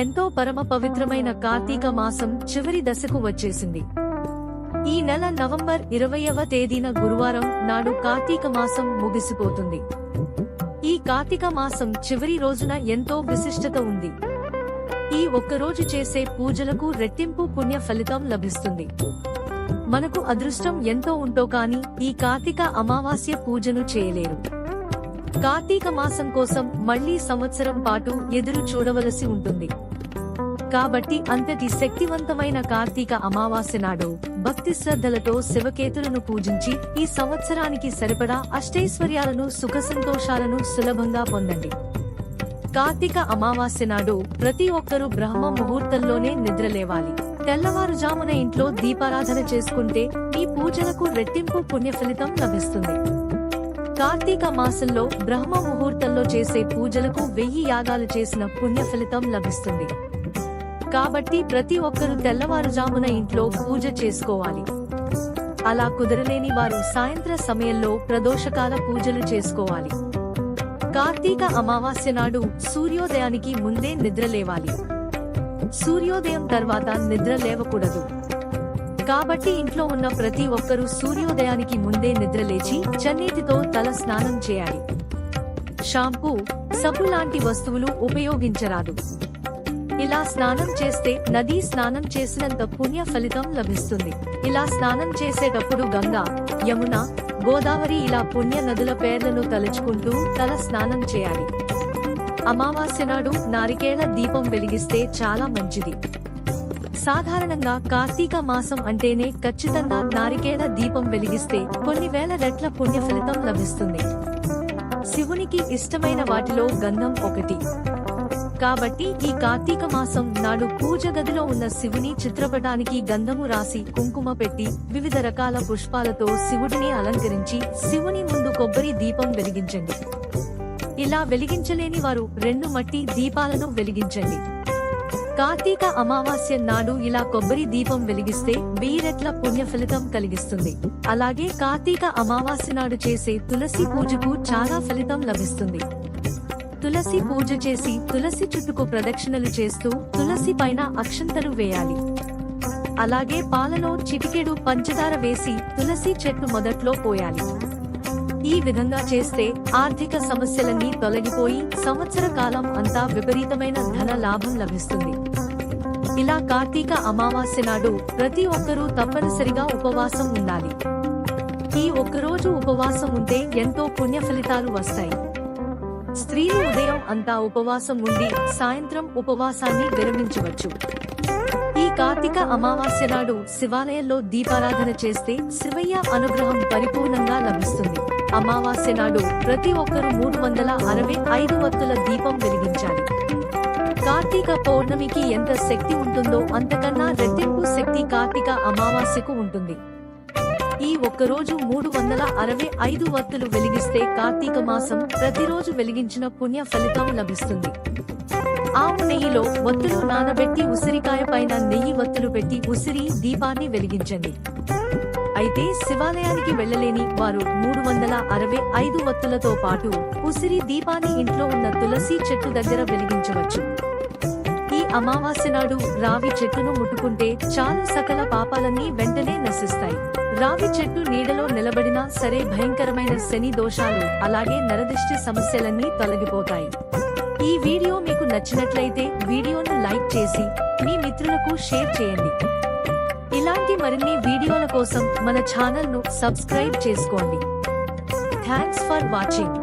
ఎంతో పరమ పవిత్రమైన కార్తీక మాసం చివరి దశకు వచ్చేసింది. ఈ నెల నవంబర్ ఇరవయవ తేదీన గురువారం నాడు కార్తీక మాసం ముగిసిపోతుంది. ఈ కార్తీక మాసం చివరి రోజున ఎంతో విశిష్టత ఉంది. ఈ ఒక్కరోజు చేసే పూజలకు రెట్టింపు పుణ్య ఫలితం లభిస్తుంది. మనకు అదృష్టం ఎంతో ఉంటో కాని ఈ కార్తీక అమావాస్య పూజను చేయలేరు. కార్తీక మాసం కోసం మళ్ళీ సంవత్సరం పాటు ఎదురు చూడవలసి ఉంటుంది. కాబట్టి అంతటి శక్తివంతమైన కార్తీక అమావాస్య నాడు భక్తి శ్రద్ధలతో శివకేతులను పూజించి ఈ సంవత్సరానికి సరిపడా అష్టైశ్వర్యాలను సుఖ సంతోషాలను సులభంగా పొందండి. కార్తీక అమావాస్య నాడు ప్రతి ఒక్కరూ బ్రహ్మ ముహూర్తంలోనే నిద్రలేవాలి. తెల్లవారుజామున ఇంట్లో దీపారాధన చేసుకుంటే ఈ పూజలకు రెట్టింపు పుణ్య ఫలితం లభిస్తుంది. కార్తీక మాసంలో బ్రహ్మ ముహూర్తంలో చేసే పూజలకు వెయ్యి యాగాలు చేసిన పుణ్య ఫలితం లభిస్తుంది. కాబట్టి ప్రతి ఒక్కరూ తెల్లవారుజామున ఇంట్లో పూజ చేసుకోవాలి. అలా కుదరలేని వారు సాయంత్ర సమయంలో ప్రదోషకాల పూజలు చేసుకోవాలి. కార్తీక అమావాస్య నాడు సూర్యోదయానికి ముందే నిద్రలేవాలి సూర్యోదయం తర్వాత నిద్ర లేవకూడదు. కాబట్టి ఇంట్లో ఉన్న ప్రతి ఒక్కరూ సూర్యోదయానికి ముందే నిద్రలేచి చన్నీటితో తల స్నానం చేయాలి. షాంపూ సబ్బు లాంటి వస్తువులు ఉపయోగించరాదు. ఇలా స్నానం చేస్తే నదీ స్నానం చేసినంత పుణ్య ఫలితం లభిస్తుంది. ఇలా స్నానం చేసేటప్పుడు గంగా యమున గోదావరి ఇలా పుణ్య నదుల పేర్లను తలుచుకుంటూ తల స్నానం చేయాలి. అమావాస్య నాడు నారికేళ దీపం వెలిగిస్తే చాలా మంచిది. సాధారణంగా కార్తీక మాసం అంటేనే ఖచ్చితంగా నారికేళ దీపం వెలిగిస్తే కొన్ని వేల రెట్ల పుణ్య ఫలితం లభిస్తుంది. శివునికి ఇష్టమైన వాటిలో గంధం ఒకటి. కాబట్టి ఈ కార్తీక మాసం నాడు పూజ గదిలో ఉన్న శివుని చిత్రపటానికి గంధము రాసి కుంకుమ పెట్టి వివిధ రకాల పుష్పాలతో శివుడిని అలంకరించి శివుని ముందు కొబ్బరి దీపం వెలిగించండి. ఇలా వెలిగించలేని వారు రెండు మట్టి దీపాలను వెలిగించండి. కార్తీక అమావాస్య నాడు ఇలా కొబ్బరి దీపం వెలిగిస్తే వెయ్యి పుణ్య ఫలితం కలిగిస్తుంది. అలాగే కార్తీక అమావాస్య నాడు చేసే తులసి పూజకు చాలా ఫలితం లభిస్తుంది. తులసి పూజ చేసి తులసి చుట్టుకు ప్రదక్షిణలు చేస్తూ తులసి పైన అక్షంతలు వేయాలి. అలాగే పాలలో చిటికెడు పంచదార వేసి తులసి చెట్టు మొదట్లో పోయాలి. ఈ విధంగా చేస్తే ఆర్థిక సమస్యలన్నీ తొలగిపోయి సంవత్సర కాలం అంతా విపరీతమైన ధన లాభం లభిస్తుంది. ఇలా కార్తీక అమావాస్య నాడు ప్రతి ఒక్కరూ తప్పనిసరిగా ఉపవాసం ఉండాలి. ఈ ఒక్కరోజు ఉపవాసం ఉంటే ఎంతో పుణ్య ఫలితాలు వస్తాయి. స్త్రీలు ఉదయం అంతా ఉపవాసం ఉండి సాయంత్రం ఉపవాసాన్ని విరమించవచ్చు. ఈ కార్తీక అమావాస్య నాడు శివాలయంలో దీపారాధన చేస్తే శివయ్య అనుగ్రహం పరిపూర్ణంగా లభిస్తుంది. అమావాస్య నాడు ప్రతి ఒక్కరూ మూడు వందల అరవై ఐదు వత్తుల దీపం వెలిగించాలి. కార్తీక పౌర్ణమికి ఎంత శక్తి ఉంటుందో అంతకన్నా రెట్టింపు శక్తి కార్తీక అమావాస్యకు ఉంటుంది. ఈ ఒక్కరోజు మూడు వందల అరవై ఐదు వత్తులు వెలిగిస్తే కార్తీక మాసం ప్రతిరోజు వెలిగించిన పుణ్య ఫలితం లభిస్తుంది. ఆవు నెయ్యిలో వత్తులు నానబెట్టి ఉసిరికాయ పైన నెయ్యి వత్తులు పెట్టి ఉసిరి దీపాన్ని వెలిగించండి. అయితే శివాలయానికి వెళ్ళలేని వారు మూడు వందల అరవై ఐదు వత్తులతో పాటు ఉసిరి దీపాన్ని ఇంట్లో ఉన్న తులసి చెట్టు దగ్గర వెలిగించవచ్చు. ఈ అమావాస్య నాడు రావి చెట్టును ముట్టుకుంటే చాలు సకల పాపాలన్నీ వెంటనే నశిస్తాయి. రావి చెట్టు నీడలో నిలబడినా సరే భయంకరమైన శని దోషాలు అలాగే నరదృష్టి సమస్యలన్నీ తొలగిపోతాయి. ఈ వీడియో మీకు నచ్చినట్లయితే వీడియోను లైక్ చేసి మీ మిత్రులకు షేర్ చేయండి. ఇలాంటి మరిన్ని వీడియోల కోసం మన ఛానల్ను సబ్స్క్రైబ్ చేసుకోండి. Thanks for watching